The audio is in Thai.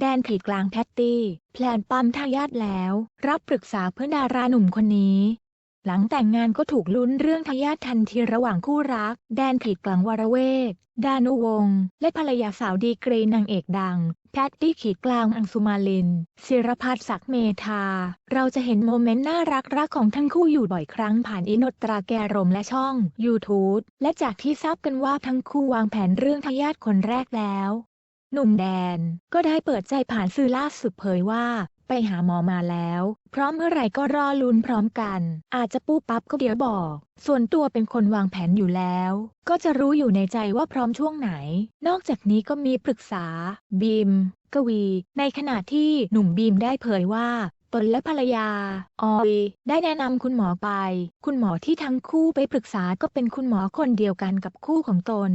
แดนขีดกลางแพตตี้ แพลนปั๊มทายาทแล้ว รับปรึกษาเพื่อนดาราหนุ่มคนนี้ หลังแต่งงานก็ถูกลุ้นเรื่องทายาททันทีระหว่างคู่รัก แดนขีดกลางวรเวกดานุวงศ์และภรรยาสาวดีกรีนางเอกดัง แพตตี้ขีดกลางอังสุมาลินศิรพัฒน์ศักดิ์เมธา เราจะเห็นโมเมนต์น่ารักรักของทั้งคู่อยู่บ่อยครั้งผ่านอินตราแกรมและช่อง YouTube และจากที่ทราบกันว่าทั้งคู่วางแผนเรื่องทายาทคนแรกแล้ว หนุ่มแดนก็ได้เปิดใจผ่านสื่อล่าสุดเผยว่าไปหาหมอมาแล้ว พร้อมเมื่อไหร่ก็รอลุ้นพร้อมกัน อาจจะปูปั๊บก็เดี๋ยวบอก ส่วนตัวเป็นคนวางแผนอยู่แล้ว ก็จะรู้อยู่ในใจว่าพร้อมช่วงไหน นอกจากนี้ก็มีปรึกษา บีม กวี ในขณะที่หนุ่มบีมได้เผยว่าตนและภรรยา ออย ได้แนะนำคุณหมอไป คุณหมอที่ทั้งคู่ไปปรึกษาก็เป็นคุณหมอคนเดียวกันกับคู่ของตน